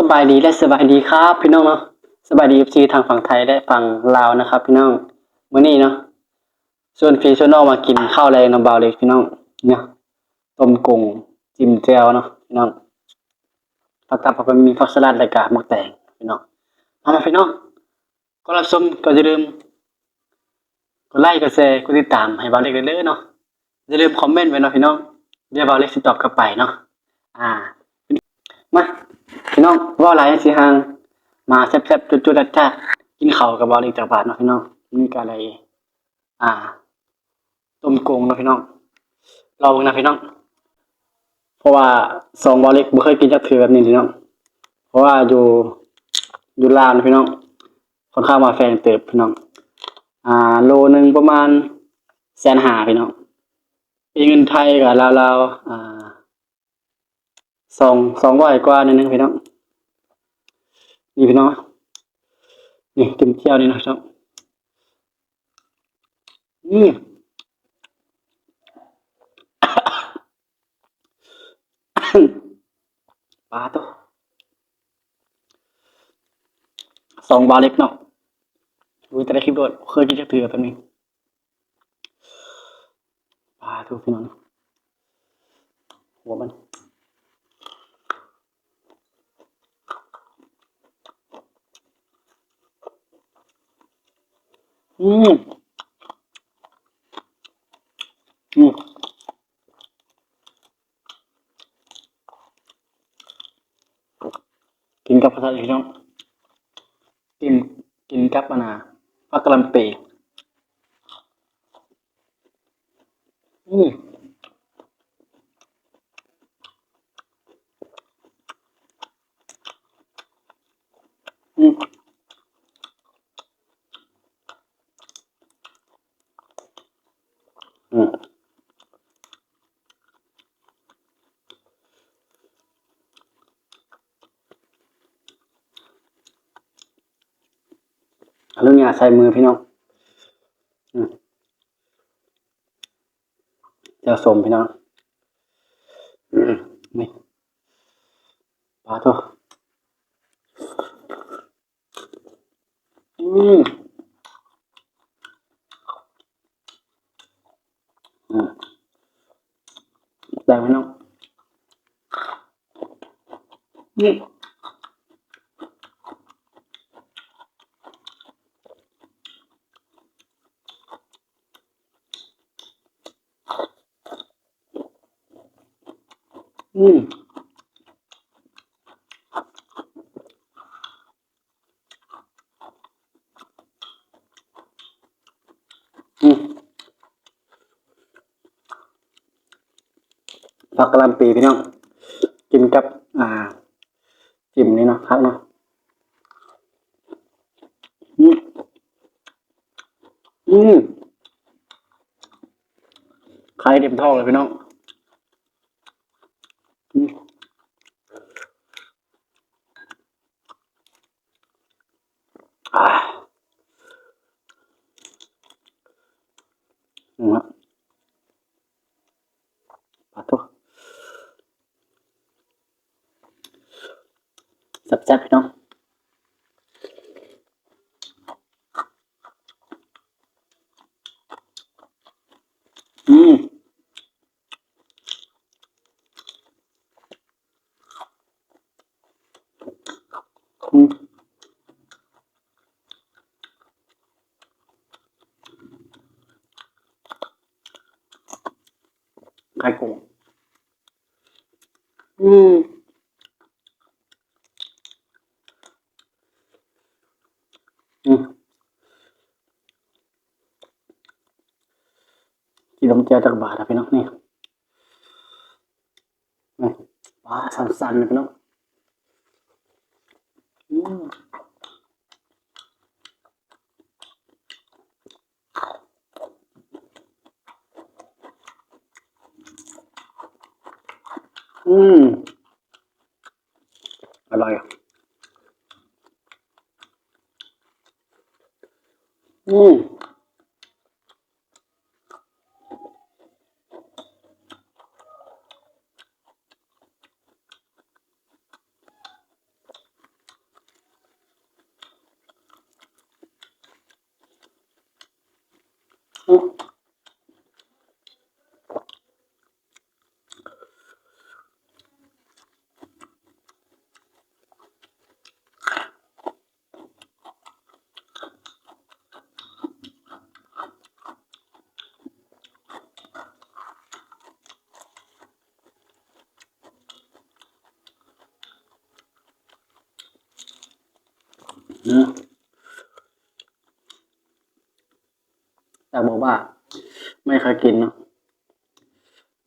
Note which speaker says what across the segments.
Speaker 1: สบายดีและสบายดีครับพี่น้องเนาะสบายดีเอฟซีทางฝั่งไทยและฝั่งลาวนะครับพี่น้องมื้อนี้เนาะส่วนพี่ส่วนนองมากินข้าวแรงน้ำเบาเลยพี่น้องเนี่ยต้มกุ้งจิ้มแจ่วเนาะพี่น้องผักกับผักก็มีผักสลัดและกาหมกแตงพี่น้องมามาพี่น้องก็รับชมก็อย่าลืมกดไลค์กดแชร์กดติดตามให้เบาเล็กเด้อยเนาะอย่าลืมคอมเมนต์ไว้เนาะพี่น้องเดี๋ยวเบาเล็กสิตอบกลับไปเนาะอ่ามา พี่น้องว่าหลายสิหางมาแซ่บๆจุดๆจัดๆกินข้าวกับบอลอีกจากบาทเนาะพี่น้องนี่ก็อะไรอ่าต้มโกงเนาะพี่น้องรอเบิ่งนะพี่น้อง เพราะว่าสองบอลเล็กบ่เคยกินจักเทือแบบนี้พี่น้อง เพราะว่าอยู่อยู่ลาวนะพี่น้องค่อนข้างมาแฟนเติบพี่น้อง อ่า โลหนึงประมาณแสนหาพี่น้องเป็นเงินไทยกับราวๆอ่าสองสองร้อยกว่านิดนึงพี่น้อง นี่พี่น้องนี่เต็มเที่ยวนี่นะพี่น้องอืมปลาตัวสองบาทเล็กเนาะดูแต่ได้คลิปโดดเคยกินจักเถื่อแบบนี้ปลาตัวพี่น้องหัวมัน อื มอืมกินกับภาษาอีกน้องกินกินกับมะนาวผักกะหล่ำปีอืมอืม อืมอนุญาตใส่มือพี่น้องเจ้าสมพี่น้องอืมนี่ปลาตัวอืมอืม ได้พี่น้องนี่อืมอืม ผักกะหล่ำปีพี่น้อง กินกับ อ่า จิ้มนี่เนาะพักเนาะอืมอืมใครเต็มท้องเลยพี่น้องอืมอ่าอืมปลาตัว แซ่บๆพี่น้องอืมอืมไข่กุ้งอืมอืม เจ้าจากบาทนะพี่น้องนี่นี่ปลาสันๆนะพี่น้องอืมอืมอร่อยอะอืม นะแต่บอกว่า ไม่เคยกินเนาะ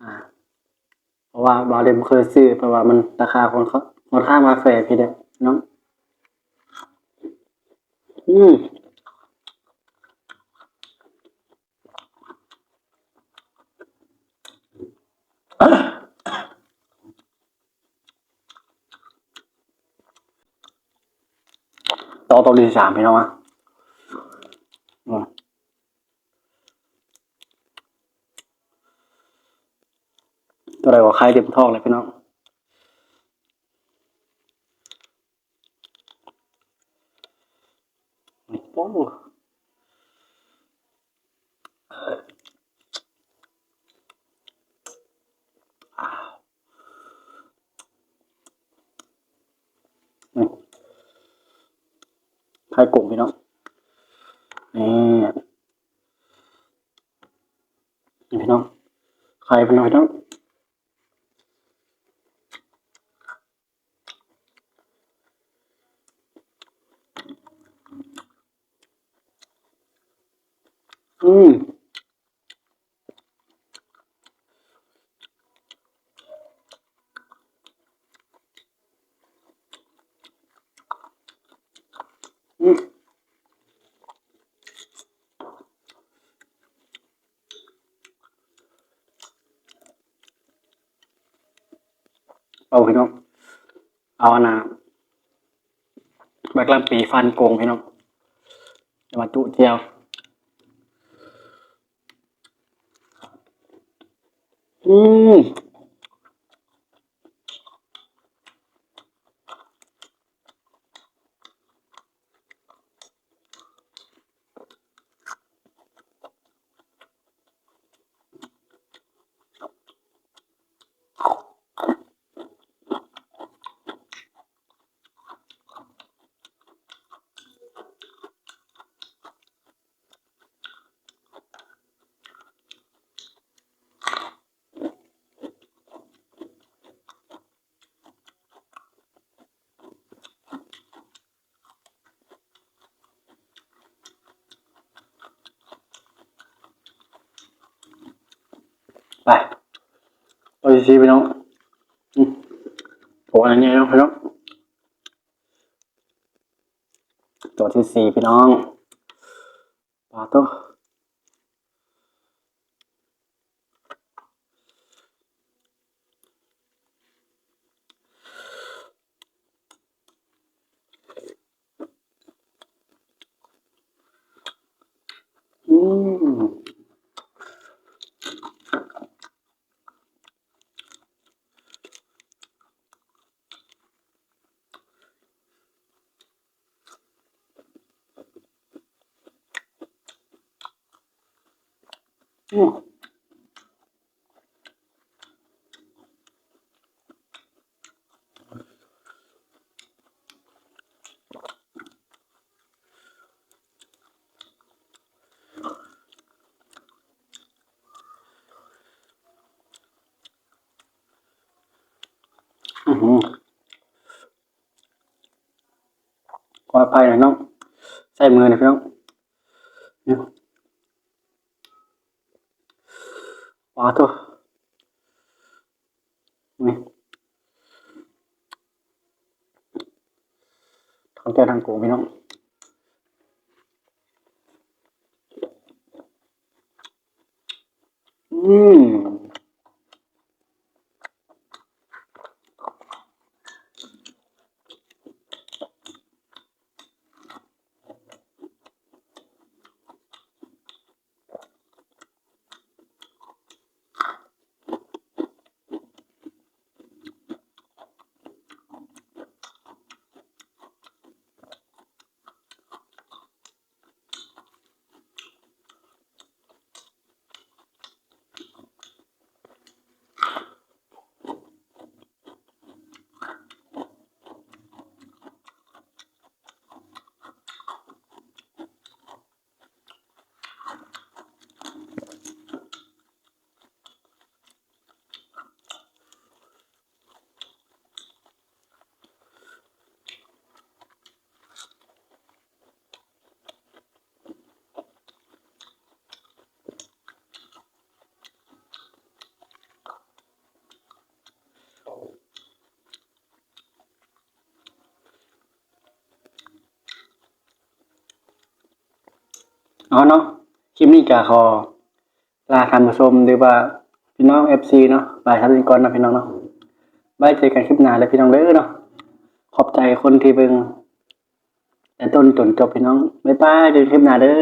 Speaker 1: อ่า เพราะว่าบาเดมเคยซื้อเพราะว่ามันราคาคนข้าค่อนข้างมาแฟร์พี่เด็กน้องอืมต่ อตัวที่สามพี่น้องอะอืมตัวอะไรว่าใครเต็มท้องเลยพี่น้องโอ้าวนี่ไข่ กงพี่น้องนี่พี่น้องใครพี่น้องพี่น้องอืมอืม เอาพี่น้อง เอาอนนะแบกลำปีฟันโกงพี่น้องจะมาจุเจียวอืมไป ตัวที่สี่พี่น้องอืมโอ้อันนี้เนาะพี่น้องตัวที่สี่พี่น้องปลาตัวอืม อืมอือหือ ขออภัยหน่อยน้อง ใส่มือหน่อยพี่น้องเนี่ย ปลาตัวนี่ทางแก่ทั้งโกงพี่น้อง อืม อ อ๋อเนาะคลิปนี้กะขอลาท่านผู้ชมหรือว่าพี่น้องเอฟซีเนาะบายทัศนกรนะพี่น้องเนาะไว้เจอกันคลิปหน้าเลยพี่น้องเด้อเนาะขอบใจคนที่เบิ่งแต่ต้นจนจบพี่น้องบ๊ายบายเจอกันคลิปหน้าเด้อ